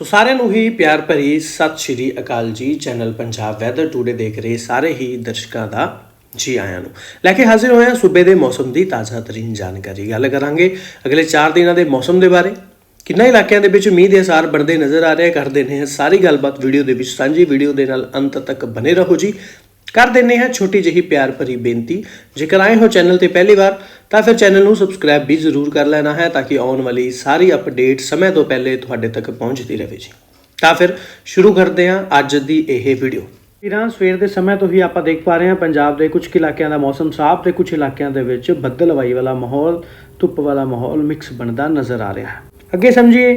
ਸੋ ਸਾਰਿਆਂ ਨੂੰ ਹੀ ਪਿਆਰ ਭਰੀ ਸਤਿ ਸ਼੍ਰੀ ਅਕਾਲ ਜੀ। ਚੈਨਲ ਪੰਜਾਬ ਵੈਦਰ ਟੂਡੇ ਦੇਖ ਰਹੇ ਸਾਰੇ ਹੀ ਦਰਸ਼ਕਾਂ ਦਾ ਜੀ ਆਇਆਂ ਨੂੰ। ਲੈ ਕੇ ਹਾਜ਼ਰ ਹੋਏ ਹਾਂ ਸੂਬੇ ਦੇ ਮੌਸਮ ਦੀ ਤਾਜ਼ਾ ਤਰੀਨ ਜਾਣਕਾਰੀ ਗੱਲ ਕਰਾਂਗੇ। ਅਗਲੇ 4 ਦਿਨਾਂ ਦੇ ਮੌਸਮ ਦੇ ਬਾਰੇ। ਕਿੰਨਾ ਇਲਾਕਿਆਂ ਦੇ ਵਿੱਚ ਮੀਂਹ ਦੇ ਅਸਾਰ ਬਣਦੇ ਨਜ਼ਰ ਆ ਰਹੇ ਕਰਦੇ ਨੇ ਸਾਰੀ ਗੱਲਬਾਤ ਵੀਡੀਓ ਦੇ ਵਿੱਚ ਸਾਂਝੀ ਵੀਡੀਓ ਦੇ ਨਾਲ ਅੰਤ ਤੱਕ ਬਨੇ ਰਹੋ ਜੀ। ਕਰ ਦਿੰਨੇ ਹਾਂ ਛੋਟੀ ਜਿਹੀ ਪਿਆਰ ਭਰੀ ਬੇਨਤੀ। ਜੇਕਰ ਆਏ ਹੋ ਚੈਨਲ ਤੇ ਪਹਿਲੀ ਵਾਰ, ਤਾਂ ਫਿਰ ਚੈਨਲ ਨੂੰ ਸਬਸਕ੍ਰਾਈਬ ਵੀ ਜ਼ਰੂਰ ਕਰ ਲੈਣਾ ਹੈ ਤਾਂ ਕਿ ਆਉਣ ਵਾਲੀ ਸਾਰੀ ਅਪਡੇਟ ਸਮੇਂ ਤੋਂ ਪਹਿਲੇ ਤੁਹਾਡੇ ਤੱਕ ਪਹੁੰਚਦੀ ਰਹੇ ਜੀ। ਤਾਂ ਫਿਰ ਸ਼ੁਰੂ ਕਰਦੇ ਹਾਂ ਅੱਜ ਦੀ ਇਹ ਵੀਡੀਓ ਇਰਾਂ ਸਵੇਰ ਦੇ ਸਮੇਂ ਤੋਂ ਹੀ ਆਪਾਂ ਦੇਖ ਪਾ ਰਹੇ ਹਾਂ ਪੰਜਾਬ ਦੇ ਕੁਝ ਕੁ ਇਲਾਕਿਆਂ ਦਾ ਮੌਸਮ ਸਾਫ਼ ਤੇ ਕੁਝ ਇਲਾਕਿਆਂ ਦੇ ਵਿੱਚ ਬੱਦਲਵਾਈ ਵਾਲਾ ਮਾਹੌਲ, ਧੁੱਪ ਵਾਲਾ ਮਾਹੌਲ ਮਿਕਸ ਬਣਦਾ ਨਜ਼ਰ ਆ ਰਿਹਾ ਹੈ। ਅੱਗੇ ਸਮਝੀਏ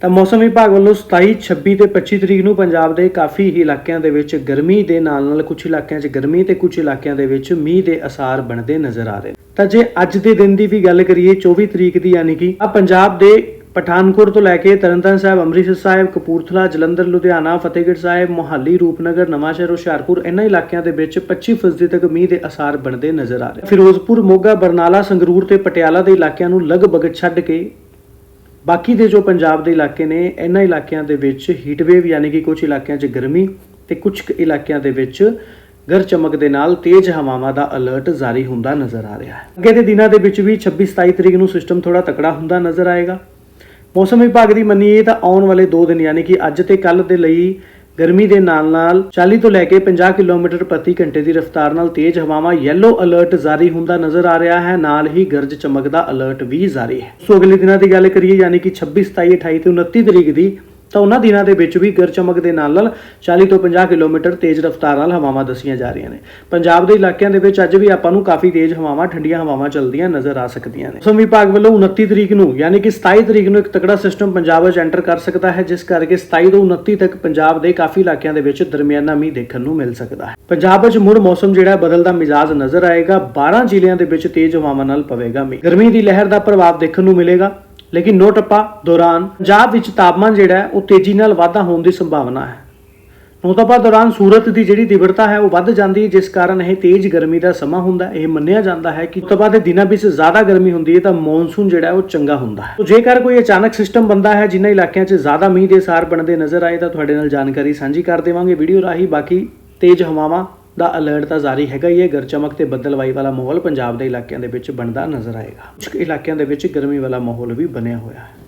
ਤਾਂ ਮੌਸਮ ਵਿਭਾਗ ਵੱਲੋਂ 27 26 ਤੇ 25 ਤਰੀਕ ਨੂੰ ਪੰਜਾਬ ਦੇ ਕਾਫੀ ਇਲਾਕਿਆਂ ਦੇ ਵਿੱਚ ਗਰਮੀ ਦੇ ਨਾਲ ਨਾਲ ਕੁਝ ਇਲਾਕਿਆਂ 'ਚ ਗਰਮੀ ਤੇ ਕੁਝ ਇਲਾਕਿਆਂ ਦੇ ਵਿੱਚ ਮੀਂਹ ਦੇ ਅਸਾਰ ਬਣਦੇ ਨਜ਼ਰ ਆ ਰਹੇ ਤਾਂ ਜੇ ਅੱਜ ਦੇ ਦਿਨ ਦੀ ਵੀ ਗੱਲ ਕਰੀਏ 24 ਤਰੀਕ ਦੀ ਯਾਨੀ ਕਿ ਆ ਪੰਜਾਬ ਦੇ ਪਠਾਨਕੋਟ ਤੋਂ ਲੈ ਕੇ ਤਰਨਤਾਰਨ ਸਾਹਿਬ, ਅੰਮ੍ਰਿਤਸਰ ਸਾਹਿਬ, ਕਪੂਰਥਲਾ, ਜਲੰਧਰ, ਲੁਧਿਆਣਾ, ਫਤਿਹਗੜ੍ਹ ਸਾਹਿਬ, ਮੋਹਾਲੀ, ਰੂਪਨਗਰ, ਨਵਾਂਸ਼ਹਿਰ, ਹੁਸ਼ਿਆਰਪੁਰ, ਇਹਨਾਂ ਇਲਾਕਿਆਂ ਦੇ ਵਿੱਚ 25% ਤੱਕ ਮੀਂਹ ਦੇ ਅਸਾਰ ਬਣਦੇ ਨਜ਼ਰ ਆ ਰਹੇ ਫਿਰੋਜ਼ਪੁਰ, ਮੋਗਾ, ਬਰਨਾਲਾ, ਸੰਗਰੂਰ ਤੇ ਪਟਿਆਲਾ ਦੇ ਇਲਾਕਿਆਂ ਨੂੰ ਲਗਭਗ ਛੱਡ ਕੇ ਬਾਕੀ ਦੇ ਜੋ ਪੰਜਾਬ ਦੇ ਇਲਾਕੇ ਨੇ, ਇਹਨਾਂ ਇਲਾਕਿਆਂ ਦੇ ਵਿੱਚ ਹੀਟ ਵੇਵ ਯਾਨੀ ਕਿ ਕੁਝ ਇਲਾਕਿਆਂ 'ਚ ਗਰਮੀ ਤੇ ਕੁਝ ਇਲਾਕਿਆਂ ਦੇ ਵਿੱਚ ਗਰ ਚਮਕ ਦੇ ਨਾਲ ਤੇਜ਼ ਹਵਾਵਾਂ ਦਾ ਅਲਰਟ ਜਾਰੀ ਹੁੰਦਾ ਨਜ਼ਰ ਆ ਰਿਹਾ ਹੈ। ਅੱਗੇ ਦੇ ਦਿਨਾਂ ਦੇ ਵਿੱਚ ਵੀ 26 27 ਤਰੀਕ ਨੂੰ ਸਿਸਟਮ ਥੋੜਾ ਤਕੜਾ ਹੁੰਦਾ ਨਜ਼ਰ ਆਏਗਾ। ਮੌਸਮ ਵਿਭਾਗ ਦੀ ਮੰਨੀਏ ਤਾਂ ਆਉਣ ਵਾਲੇ 2 ਦਿਨ ਯਾਨੀ ਕਿ ਅੱਜ ਤੇ ਕੱਲ ਦੇ ਲਈ ਗਰਮੀ ਦੇ ਨਾਲ ਨਾਲ 40 ਤੋਂ ਲੈ ਕੇ 50 ਕਿਲੋਮੀਟਰ ਪ੍ਰਤੀ ਘੰਟੇ ਦੀ ਰਫ਼ਤਾਰ ਨਾਲ ਤੇਜ਼ ਹਵਾਵਾਂ ਯੈਲੋ ਅਲਰਟ ਜਾਰੀ ਹੁੰਦਾ ਨਜ਼ਰ ਆ ਰਿਹਾ ਹੈ। ਨਾਲ ਹੀ ਗਰਜ ਚਮਕ ਦਾ ਅਲਰਟ ਵੀ ਜਾਰੀ ਹੈ। ਸੋ ਅਗਲੇ ਦਿਨਾਂ ਦੀ ਗੱਲ ਕਰੀਏ, ਯਾਨੀ ਕਿ 26 27 28 ਤੇ 29 ਤਰੀਕ ਦੀ ਤਾਂ ਉਹਨਾਂ ਦਿਨਾਂ ਦੇ ਵਿੱਚ ਵੀ ਗਰਜ ਚਮਕ ਦੇ ਨਾਲ ਨਾਲ 40 ਤੋਂ 50 ਕਿਲੋਮੀਟਰ ਤੇਜ਼ ਰਫ਼ਤਾਰ ਨਾਲ ਹਵਾਵਾਂ ਦਸੀਆਂ ਜਾ ਰਹੀਆਂ ਨੇ। ਪੰਜਾਬ ਦੇ ਇਲਾਕਿਆਂ ਦੇ ਵਿੱਚ ਅੱਜ ਵੀ ਆਪਾਂ ਨੂੰ ਕਾਫੀ ਤੇਜ਼ ਹਵਾਵਾਂ, ਠੰਡੀਆਂ ਹਵਾਵਾਂ ਚੱਲਦੀਆਂ ਨਜ਼ਰ ਆ ਸਕਦੀਆਂ ਨੇ। ਮੌਸਮ ਵਿਭਾਗ ਵੱਲੋਂ 29 ਤਰੀਕ ਨੂੰ, ਯਾਨੀ ਕਿ 27 ਤਰੀਕ ਨੂੰ ਇੱਕ ਤਕੜਾ ਸਿਸਟਮ ਪੰਜਾਬ ਵਿੱਚ ਐਂਟਰ ਕਰ ਸਕਦਾ ਹੈ, ਜਿਸ ਕਰਕੇ 27 ਤੋਂ 29 ਤੱਕ ਪੰਜਾਬ ਦੇ ਕਾਫੀ ਇਲਾਕਿਆਂ ਦੇ ਵਿੱਚ ਦਰਮਿਆਨਾ ਮੀਂਹ ਦੇਖਣ ਨੂੰ ਮਿਲ ਸਕਦਾ ਹੈ। ਪੰਜਾਬ ਵਿੱਚ ਮੁੜ ਮੌਸਮ ਜਿਹੜਾ ਬਦਲਦਾ ਮਿਜਾਜ਼ ਨਜ਼ਰ ਆਏਗਾ। 12 ਜ਼ਿਲ੍ਹਿਆਂ ਦੇ ਵਿੱਚ ਤੇਜ਼ ਹਵਾਵਾਂ ਨਾਲ ਪਵੇਗਾ ਮੀਂਹ। ਗਰਮੀ ਦੀ ਲਹਿਰ ਦਾ ਪ੍ਰਭਾਵ ਦੇਖਣ ਨੂੰ ਮਿਲੇਗਾ। ਲੇਕਿਨ ਨੋ ਟੱਪਾ ਦੌਰਾਨ ਪੰਜਾਬ ਵਿੱਚ ਤਾਪਮਾਨ ਜਿਹੜਾ ਉਹ ਤੇਜ਼ੀ ਨਾਲ ਵਾਧਾ ਹੋਣ ਦੀ ਸੰਭਾਵਨਾ ਹੈ। ਨੋ ਦੌਰਾਨ ਸੂਰਤ ਦੀ ਜਿਹੜੀ ਤੀਬਰਤਾ ਹੈ ਉਹ ਵੱਧ ਜਾਂਦੀ ਹੈ, ਜਿਸ ਕਾਰਨ ਇਹ ਤੇਜ਼ ਗਰਮੀ ਦਾ ਸਮਾਂ ਹੁੰਦਾ ਇਹ ਮੰਨਿਆ ਜਾਂਦਾ ਹੈ ਕਿ ਤਪਾ ਦੇ ਦਿਨਾਂ ਵਿੱਚ ਜ਼ਿਆਦਾ ਗਰਮੀ ਹੁੰਦੀ ਹੈ ਤਾਂ ਮੌਨਸੂਨ ਜਿਹੜਾ ਉਹ ਚੰਗਾ ਹੁੰਦਾ ਹੈ। ਤੋ ਜੇਕਰ ਕੋਈ ਅਚਾਨਕ ਸਿਸਟਮ ਬੰਦਾ ਹੈ, ਜਿਨ੍ਹਾਂ ਇਲਾਕਿਆਂ 'ਚ ਜ਼ਿਆਦਾ ਮੀਂਹ ਦੇ ਸਾਰ ਬਣਦੇ ਨਜ਼ਰ ਆਏ ਤਾਂ ਤੁਹਾਡੇ ਨਾਲ ਜਾਣਕਾਰੀ ਸਾਂਝੀ ਕਰ ਦੇਵਾਂਗੇ। ਵੀਡੀਓ ਰਾਹੀਂ ਬਾਕੀ ਤੇਜ਼ ਹਵਾਵਾਂ ਦਾ ਅਲਰਟ ਤਾਂ ਜਾਰੀ ਹੈਗਾ ਹੀ ਹੈ। ਗਰ ਚਮਕ ਤੇ ਬੱਦਲਵਾਈ ਵਾਲਾ ਮਾਹੌਲ ਪੰਜਾਬ ਦੇ ਇਲਾਕਿਆਂ ਦੇ ਵਿੱਚ ਬਣਦਾ ਨਜ਼ਰ ਆਏਗਾ। ਕੁਝ ਇਲਾਕਿਆਂ ਦੇ ਵਿੱਚ ਗਰਮੀ ਵਾਲਾ ਮਾਹੌਲ ਵੀ ਬਣਿਆ ਹੋਇਆ ਹੈ।